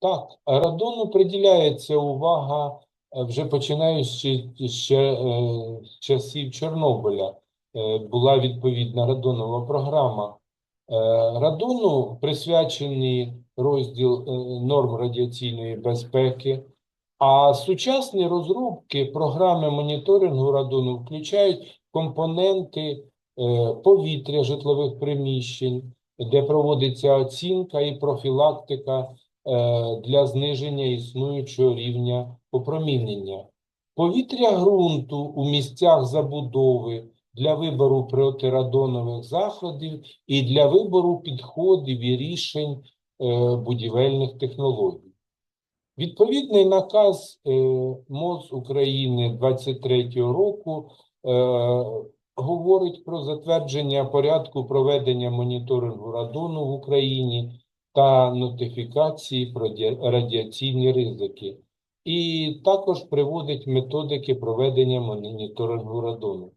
Так, радону приділяється увага е, вже починаючи ще е, з часів Чорнобиля. Е, Була відповідна радонова програма. Е, Радону присвячений розділ е, норм радіаційної безпеки, а сучасні розробки програми моніторингу радону включають компоненти е, повітря житлових приміщень, де проводиться оцінка і профілактика е, для зниження існуючого рівня опромінення. Повітря ґрунту у місцях забудови для вибору протирадонових заходів і для вибору підходів і рішень е, будівельних технологій. Відповідний наказ е, МОЗ України 23-го року е, говорить про затвердження порядку проведення моніторингу радону в Україні та нотифікації про ді- радіаційні ризики. І також приводить методики проведення моніторингу радону.